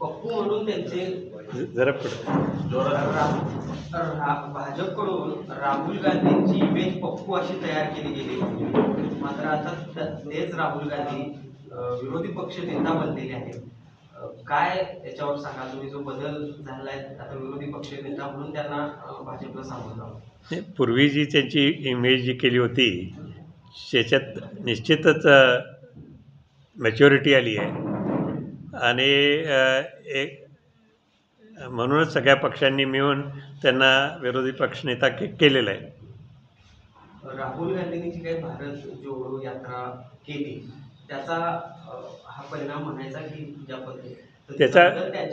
पप्पू म्हणून त्यांचे जरा भाजपकडून राहुल गांधींची इमेज पप्पू अशी तयार केली गेली. होती मात्र आता तेच राहुल गांधी विरोधी पक्ष नेता बनलेले आहेत. काय याच्यावर सांगा तुम्ही? जो बदल झालाय आता विरोधी पक्ष नेता म्हणून त्यांना भाजपला नाही, पूर्वी जी त्यांची इमेज जी केली होती त्याच्यात निश्चितच मॅच्युरिटी आली आहे. आणि एक म्हणूनच सगळ्या पक्षांनी मिळून त्यांना विरोधी पक्षनेता के केलेला आहे. राहुल गांधींनी जी काही भारत जोडो यात्रा केली त्याचा हा परिणाम म्हणायचा की ज्या पद्धतीने? तर त्याचा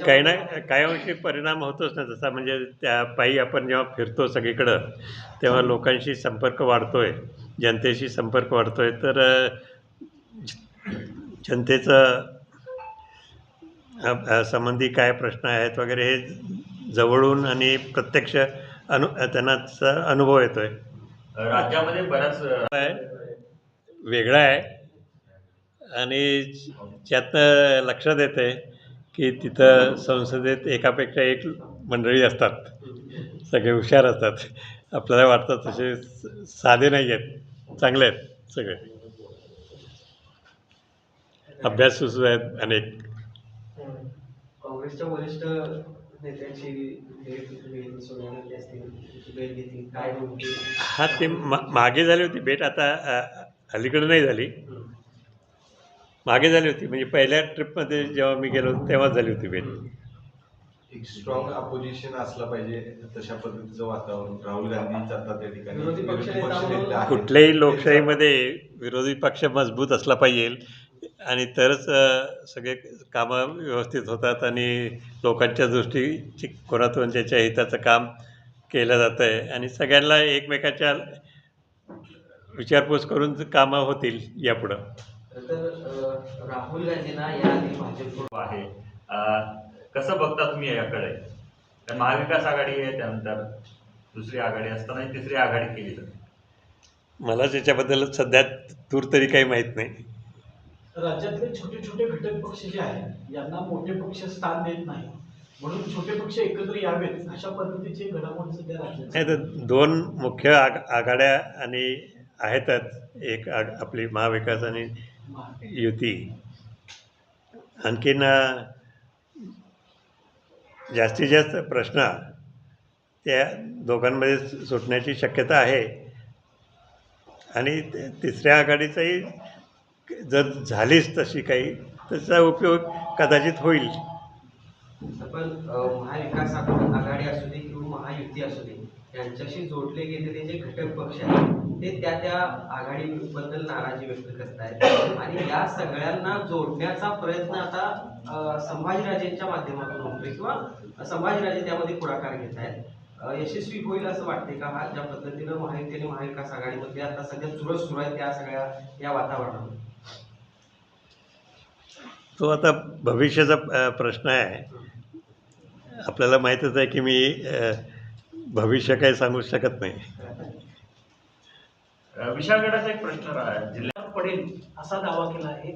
काही ना काही अंशी परिणाम होतोच ना तसा म्हणजे त्या पायी आपण जेव्हा फिरतो सगळीकडं तेव्हा लोकांशी संपर्क वाढतोय जनतेशी संपर्क वाढतोय तर अ, ज- जनतेचं संबंधी काय प्रश्न आहेत वगैरे हे जवळून आणि प्रत्यक्ष अनु त्यांना अनुभव येतोय. राज्यामध्ये बऱ्याच आहे. वेगळा आहे. आणि त्यातनं लक्षात येते की तिथं संसदेत एकापेक्षा एक मंडळी असतात. सगळे हुशार असतात. आपल्याला वाटतं तसे साधे नाही आहेत. चांगले आहेत सगळे. अभ्यासू सुद्धा आहेत अनेक. काँग्रेसच्या वरिष्ठ नेत्यांची भेट घेतली सोनिया गांधी असतील भेट घेतली. काय होती हा ते मा मागे झाली होती भेट. आता अलीकडे नाही झाली. मागे झाली होती. म्हणजे पहिल्या ट्रिपमध्ये जेव्हा मी गेलो तेव्हाच झाली होती भेट. एक स्ट्रॉंग अपोजिशन असलं पाहिजे तशा पद्धतीचं वातावरण. राहुल गांधींचं आता त्या ठिकाणी. कुठल्याही लोकशाहीमध्ये विरोधी पक्ष मजबूत असला पाहिजे. आणि तरच सगळे कामं व्यवस्थित होतात आणि लोकांच्या दृष्टीची कोणातून त्याच्या हिताचं काम केलं जातं आहे आणि सगळ्यांना एकमेकाच्या विचारपूस करून कामं होतील यापुढं. तर राहुल गांधींना याआधी भाजपकडून आहे. अं, कसं बघता तुम्ही याकडे? तर महाविकास आघाडी आहे त्यानंतर दुसरी आघाडी असताना तिसरी आघाडी केली जाते. मला त्याच्याबद्दल सध्या तूर तरी काही माहीत नाही. राज्यातले छोटे छोटे घटक पक्ष जे आहेत यांना मोठे पक्ष स्थान देत नाही. म्हणून छोटे पक्ष एकत्र यावेत अशा पद्धतीचे घडामोडी सध्या राज्यात दोन मुख्य आघ आघाड्या आणि आहेतच एक आपली महाविकास आणि युती. आणखीन जास्तीत जास्त प्रश्न त्या दोघांमध्ये सुटण्याची शक्यता आहे. आणि तिसऱ्या आघाडीचाही जर झालीच तशी काही त्याचा उपयोग कदाचित होईल. पण महाविकास आघाडी असू दे किंवा महायुती असू दे यांच्याशी जोडले गेलेले जे घटक पक्ष आहेत ते त्या त्या आघाडीबद्दल नाराजी व्यक्त करत आहेत आणि या सगळ्यांना जोडण्याचा प्रयत्न आता संभाजीराजेंच्या माध्यमातून होतोय किंवा संभाजीराजे त्यामध्ये पुढाकार घेत आहेत यशस्वी होईल असं वाटते का? हा ज्या पद्धतीनं महायुती आणि महाविकास आघाडीमध्ये आता सध्या चुरस सुरू आहे त्या सगळ्या या वातावरणामध्ये. तो आता भविष्याचा प्रश्न आहे. आपल्याला माहीतच आहे की मी भविष्य काही सांगू शकत नाही. विशाळगडाचा एक प्रश्न जिल्ह्यात पडेल असा दावा केला आहे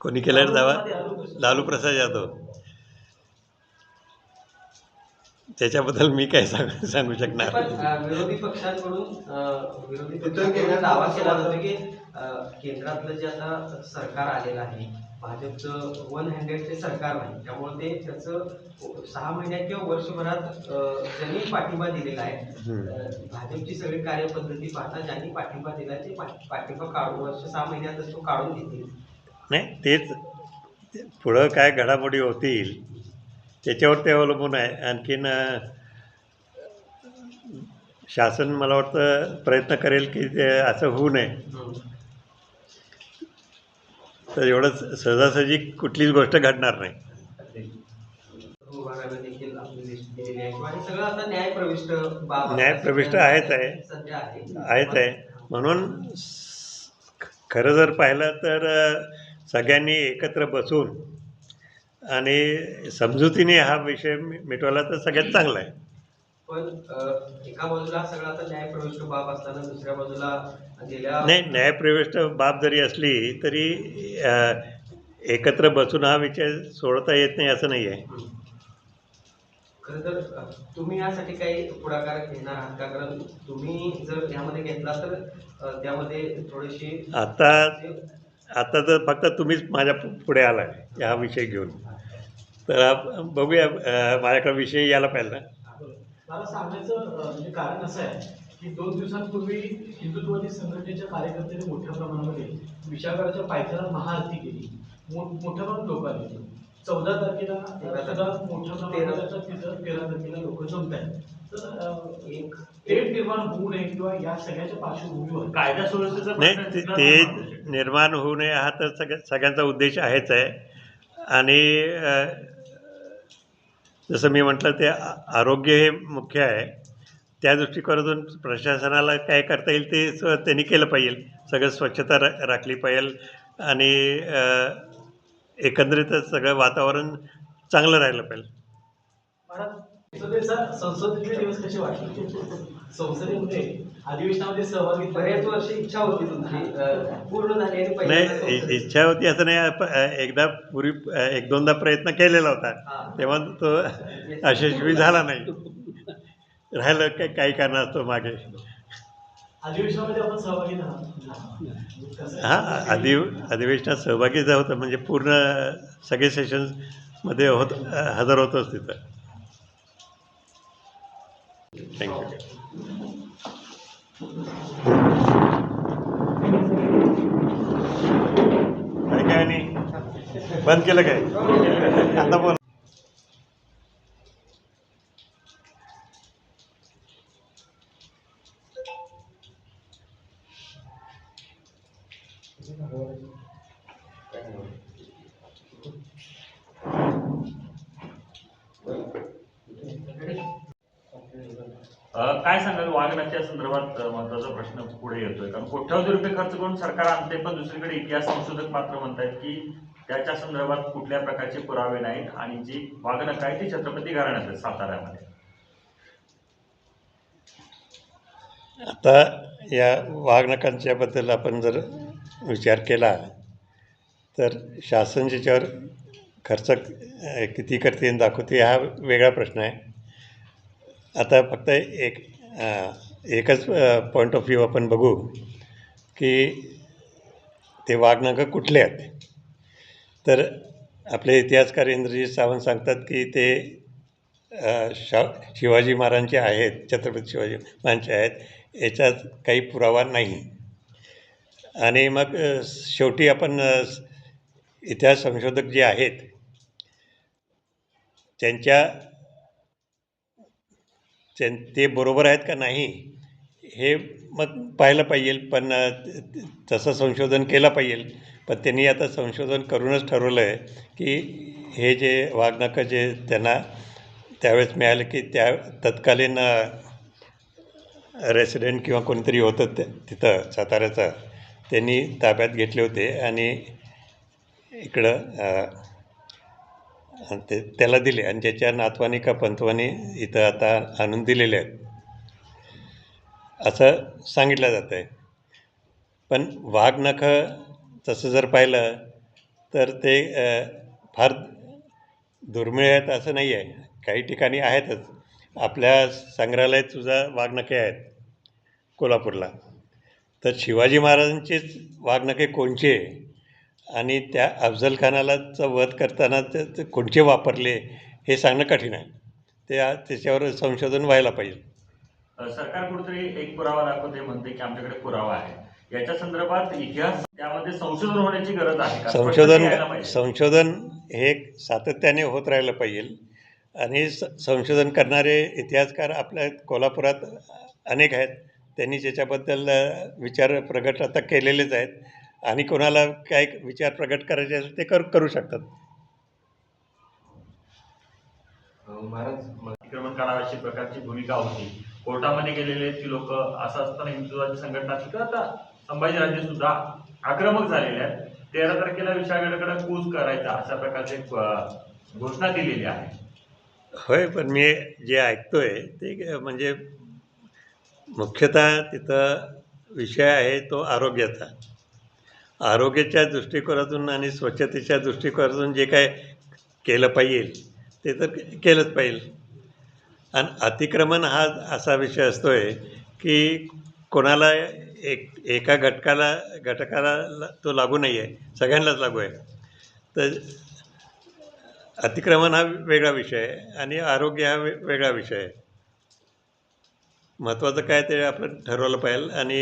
कोणी केल्यावर दावा? लालू प्रसाद यादव. त्याच्याबद्दल मी काय सांगू सांगू शकणार? पण अ, विरोधी पक्षांकडून अ, विरोधी पक्षांकडून दावा केला जातो की अ, केंद्रातलं जे आता सरकार आलेलं आहे भाजपचं वन हँड्रेड ते सरकार नाही त्यामुळे ते त्याचं सहा महिन्यात किंवा वर्षभरात अ, ज्यांनी पाठिंबा दिलेला आहे हम्म. अ, भाजपची सगळी कार्यपद्धती पाहता ज्यांनी पाठिंबा दिला ते पाठिंबा काढून वर्ष सहा महिन्यातच तो काढून घेतील नाही तेच ते पुढं काय घडामोडी होतील त्याच्यावर ते अवलंबून आहे. आणखीन शासन मला वाटतं प्रयत्न करेल की ते असं होऊ नये. तर एवढं सहजासहजी कुठलीच गोष्ट घडणार नाही. न्यायप्रविष्ट आहेच आहे. आहेच आहे. म्हणून खरं जर पाहिलं तर सगळ्यांनी एकत्र बसून आणि समजुतीने हा विषय मिटवला तर सगळ्यात चांगला आहे. पण एका बाजूला सगळा न्यायप्रविष्ट बाब असताना दुसऱ्या बाजूला नाही न्यायप्रविष्ट बाब जरी असली तरी एकत्र बसून हा विषय सोडता येत नाही असं नाही आहे. खरं तर तुम्ही यासाठी काही पुढाकार घेणार आहात का? कारण तुम्ही जर यामध्ये घेतला तर त्यामध्ये थोडीशी आता आता तर फक्त तुम्हीच माझ्या पुढे आला आहे हा विषय घेऊन. तर आप- बघूया माझ्याकडे विषय यायला पाहिजे ना. मला सांगायचं म्हणजे कारण असं आहे की दोन दिवसांपूर्वी हिंदुत्ववादी संघटनेच्या कार्यकर्त्यांनी मोठ्या प्रमाणामध्ये पायथ्याला महाआरती केली. मोठ्या प्रमाणात लोक आले चौदा तारखेला तेरा सुद्धा मोठ्या प्रमाणात तिथं तेरा तारखेला लोक जमत आहेत. तर अं, एक. तेढ निर्माण होऊ नये किंवा या सगळ्याच्या पार्श्वभूमीवर कायदा सुव्यवस्थेचा नाही प्रश्न ते निर्माण होऊ नये हा तर सगळ्या सगळ्यांचा उद्देश आहेच आहे. आणि जसं मी म्हटलं ते आ- आरोग्य हे मुख्य आहे. त्या दृष्टिकोनातून प्रशासनाला काय करता येईल ते स- त्यांनी केलं पाहिजे. सगळं स्वच्छता रा राखली पाहिजे आणि एकंदरीतच सगळं वातावरण चांगलं राहिलं पाहिजे. संसदेचे दिवस कसे वाटले? संसदेमध्ये अधिवेशनामध्ये सहभागी बरेच वर्ष इच्छा होती तुमची. अ, पूर्ण झाली आणि पहिल्यांदा नाही संसदेत- इ- इच्छा होती असं नाही. अं, एकदा पूर्वी एक दोनदा प्रयत्न केलेला होता. हा. तेव्हा तो यशस्वी झाला नाही. राहिलं काही काही कारणास्तव मागे. अधिवेशनामध्ये आपण सहभागी झाला. कसं आहे? हा अधि अधिवेशनात सहभागी होतं. म्हणजे पूर्ण सगळे सेशन्समध्ये होत हजर होतोच तिथं. थँक्यू काय काय नाही? बंद केलं काय? आता बोल. काय सांगाल? वागण्याच्या संदर्भात महत्त्वाचा प्रश्न पुढे येतोय. कारण कोट्यावधी रुपये खर्च करून सरकार आणते पण दुसरीकडे इतिहास संशोधक मात्र म्हणतात की त्याच्या संदर्भात कुठल्या प्रकारचे पुरावे नाहीत आणि जी वागणक आहे ती छत्रपती घराण्यात साताऱ्यामध्ये. आता या वाघनकांच्याबद्दल आपण जर विचार केला तर शासन ज्याच्यावर खर्च किती करते आणि दाखवते हा वेगळा प्रश्न आहे. आता फक्त एक एकच पॉईंट ऑफ व्ह्यू आपण बघू की ते वाघनकं कुठले आहेत. तर आपले इतिहासकार इंद्रजीत सावंत सांगतात की ते शा शिवाजी महाराजांचे आहेत छत्रपती शिवाजी महाराजांचे आहेत याच्यात काही पुरावा नाही. आणि मग शेवटी आपण इतिहास संशोधक जे आहेत त्यांच्या त्यां ते बरोबर आहेत का नाही हे मग पाहायला पाहिजे. पण तसं संशोधन केलं पाहिजे. पण त्यांनी आता संशोधन करूनच ठरवलं आहे की हे जे वागणकं जे त्यांना त्यावेळेस मिळालं की त्या तत्कालीन रेसिडेंट किंवा कोणीतरी होतं ते तिथं साताऱ्याचं त्यांनी ताब्यात घेतले होते. आणि इकडं आणि ते त्याला दिले. आणि ज्याच्या नातवानी का पंतवानी इथं आता आणून दिलेले आहेत. असं सांगितलं जातं आहे. पण वाघनखं तसं जर पाहिलं तर ते फार दुर्मिळ आहेत असं नाही आहे. काही ठिकाणी आहेतच. आपल्या संग्रहालयात सुद्धा वाघनखे आहेत कोल्हापूरला. तर शिवाजी महाराजांचेच वाघनखे कोणचे आणि त्या अफजल खानालाचा वध करताना ते ते कोणचे वापरले हे सांगणं कठीण आहे. ते त्याच्यावर संशोधन व्हायला पाहिजे. सरकार कुठेतरी एक पुरावा दाखवते म्हणते की आमच्याकडे पुरावा आहे. याच्या संदर्भात इतिहास त्यामध्ये संशोधन होण्याची गरज आहे संशोधन. संशोधन हे सातत्याने होत राहिलं पाहिजे. आणि संशोधन करणारे इतिहासकार आपल्या कोल्हापुरात अनेक आहेत. त्यांनी त्याच्याबद्दल विचार प्रगट आता केलेलेच आहेत. आणि कोणाला काय विचार प्रगट करायचे असेल ते कर करू शकतात. अतिक्रमण करावं अशी प्रकारची भूमिका होती. कोर्टामध्ये गेलेले ती लोक असं असताना हिंदुत्वाची संघटना तिथं आता संभाजीराजे सुद्धा आक्रमक झालेले आहेत. तेरा तारखेला विशाळगडाकडे कूच करायचा अशा प्रकारची घोषणा दिलेली आहे. होय पण मी जे ऐकतोय ते म्हणजे मुख्यतः तिथं विषय आहे तो आरोग्याचा. आरोग्याच्या दृष्टिकोनातून आणि स्वच्छतेच्या दृष्टिकोनातून जे काय केलं पाहिजे ते तर केलंच पाहिजे. आणि अतिक्रमण हा असा विषय असतो आहे की कोणाला एक एका घटकाला घटकाला तो लागू नाही आहे सगळ्यांनाच लागू आहे. तर अतिक्रमण हा वेगळा विषय आहे आणि आरोग्य हा वे वेगळा विषय आहे. महत्त्वाचं काय ते आपण ठरवलं पाहिजे आणि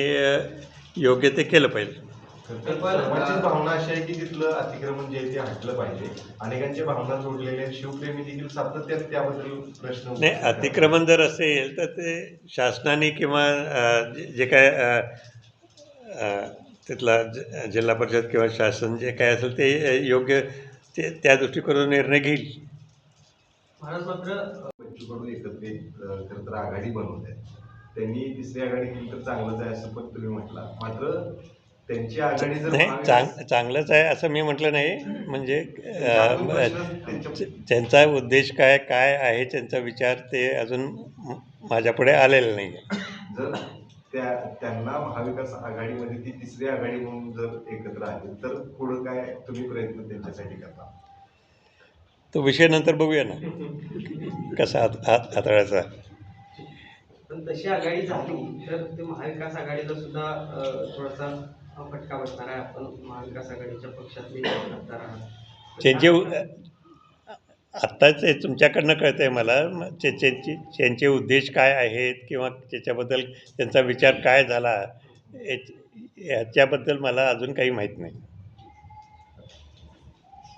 योग्य ते केलं पाहिजे. सर्वांचीच भावना अशी आहे की तिथलं अतिक्रमण जे आहे ते हटलं पाहिजे. अनेकांच्या भावना जोडलेल्या शिवप्रेमी देखील सातत्यात त्याबद्दल प्रश्न नाही. अतिक्रमण जर असेल तर ते शासनाने किंवा जे काय तिथला जिल्हा परिषद किंवा शासन जे काय असेल ते योग्य ते त्या दृष्टिकोनातून निर्णय घेईल. महाराज मात्र बच्चूकडून एकत्रित खरं तर आघाडी बनवत आहेत. त्यांनी तिसरी आघाडी केली तर चांगलंच आहे असं पण तुम्ही म्हटला मात्र त्यांची आघाडी जर नाही चांग चांगलंच आहे असं मी म्हटलं नाही म्हणजे त्यांचा उद्देश काय काय आहे त्यांचा विचार ते अजून माझ्यापुढे आलेलं नाही आहे. जर त्या त्यांना महाविकास आघाडीमध्ये ती तिसरी आघाडी म्हणून जर एकत्र आले तर पुढं काय तुम्ही प्रयत्न त्यांच्यासाठी करता? तो विषय नंतर बघूया ना. कसा हात हात हाताळायचा. पण तशी आघाडी झाली तर ते महाविकास आघाडीला सुद्धा थोडासा फटका बसणार आहे. आपण महाविकास आघाडीच्या पक्षातले खासदार आहात. त्यांचे उ- आत्ताच तुमच्याकडनं कळतं आहे मला त्यांची त्यांचे उद्देश काय आहेत किंवा त्याच्याबद्दल त्यांचा विचार काय झाला याच्याबद्दल मला अजून काही माहीत नाही.